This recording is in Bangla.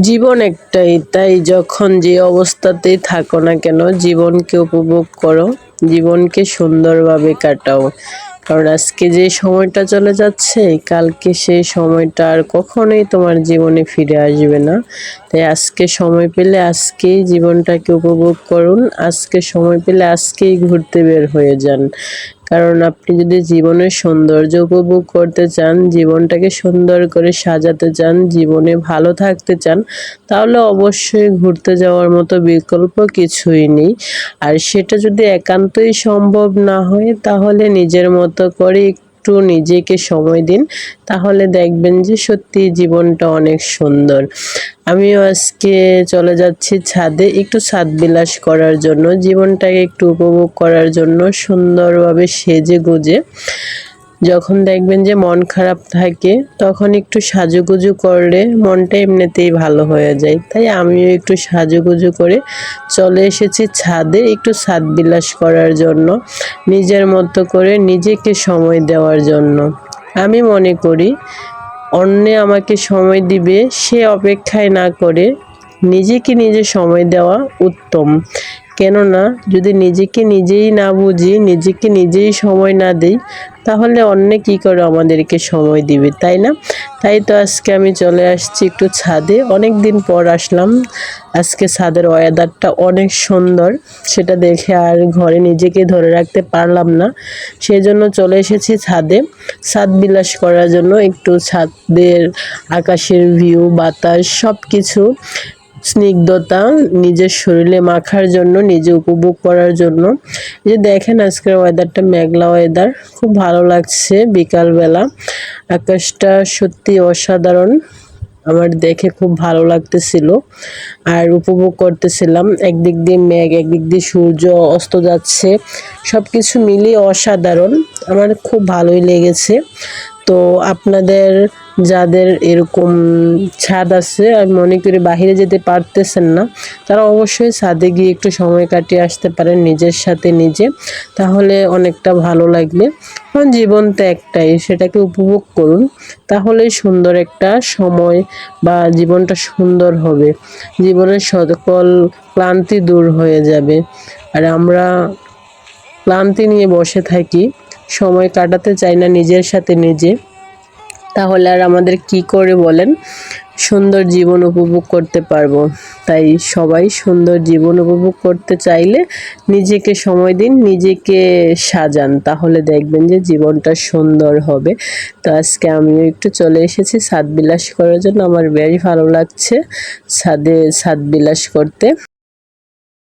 জীবন একটাই, তাই যখন যে অবস্থাতেই থাকো না কেন, জীবনকে উপভোগ করো, জীবনকে সুন্দরভাবে কাটাও। কারণ আজকে যে সময়টা চলে যাচ্ছে, কালকে সেই সময়টা আর কখনোই তোমার জীবনে ফিরে আসবে না। তাই আজকে সময় পেলে আজকেই জীবনটাকে উপভোগ করুন, আজকে সময় পেলে আজকেই ঘুরতে বের হয়ে যান। কারণ আপনি যদি জীবনের সৌন্দর্য উপভোগ করতে চান, জীবনটাকে সুন্দর করে সাজাতে চান, জীবনে ভালো থাকতে চান, তাহলে অবশ্যই ঘুরতে যাওয়ার মতো বিকল্প কিছুই নেই। আর সেটা যদি একান্তই সম্ভব না হয়, তাহলে নিজের মতো করে একটু নিজেকে সময় দিন, তাহলে দেখবেন যে সত্যি জীবনটা অনেক সুন্দর। আমিও আজকে চলে যাচ্ছি ছাদে একটু ছাদ বিলাস করার জন্য, জীবনটাকে একটু উপভোগ করার জন্য সুন্দরভাবে সেজে গুজে। যখন দেখবেন যে মন খারাপ থাকে, তখন একটু সাজুগুজু করলে মনটা এমনিতেই ভালো হয়ে যায়। তাই আমিও একটু সাজুগুজু করে চলে এসেছি ছাদে একটু ছাদ বিলাস করার জন্য, নিজের মতো করে নিজেকে সময় দেওয়ার জন্য। আমি মনে করি অন্যে আমাকে সময় দিবে সে অপেক্ষায় না করে নিজেকে নিজে সময় দেওয়া উত্তম। কেননা যদি নিজেকে নিজেই না বুঝি, নিজেকে নিজেই সময় না দিই, তাহলে অন্য কি করে আমাদেরকে সময় দিবে, তাই না? তাই তো আজকে আমি চলে আসছি একটু ছাদে। অনেক দিন পর আসলাম। আজকে ছাদের ওয়েদারটা অনেক সুন্দর। সেটা দেখে আর ঘরে নিজেকে ধরে রাখতে পারলাম না। সেই জন্য চলে এসেছি ছাদে। ছাদ বিলাস করার জন্য একটু ছাদের আকাশের ভিউ বাতাস সব কিছু স্নিগ্ধতা, নিজের শরীরে মাখার জন্য, নিজে উপভোগ করার জন্য। যে দেখেন আজকের ওয়েদারটা মেঘলা ওয়েদার খুব ভালো লাগছে বিকালবেলা। আকাশটা সত্যি অসাধারণ, আমার দেখে খুব ভালো লাগতেছিল। আর উপভোগ করতেছিলাম, একদিক দিয়ে মেঘ, একদিক দিয়ে সূর্য, অস্ত যাচ্ছে। সব কিছু মিলিয়ে অসাধারণ, আমার খুব ভালোই লেগেছে। তো আপনাদের যাদের এরকম ছাদ আছে, আমি মনে করি বাহিরে যেতে পারতেছেন না, তারা অবশ্যই ছাদে গিয়ে একটু সময় কাটিয়ে আসতে পারেন নিজের সাথে নিজে, তাহলে অনেকটা ভালো লাগবে। কারণ জীবন তো একটাই, সেটাকে উপভোগ করুন তাহলে সুন্দর একটা সময় বা জীবনটা সুন্দর হবে। জীবনের সকল ক্লান্তি দূর হয়ে যাবে। আর আমরা ক্লান্তি নিয়ে বসে থাকি সময় কাটাতে চাই না নিজের সাথে নিজে, তাহলে আর আমাদের কি করে বলেন? সুন্দর জীবন উপভোগ করতে পারব। তাই সবাই সুন্দর জীবন উপভোগ করতে চাইলে নিজেকে সময় দিন, নিজেকে সাজান। তাহলে দেখবেন যে জীবনটা সুন্দর হবে। তো আজকে আমিও একটু চলে এসেছি ছাদ বিলাস করার জন্য। আমার বেশ ভালো লাগছে ছাদে ছাদ বিলাস করতে।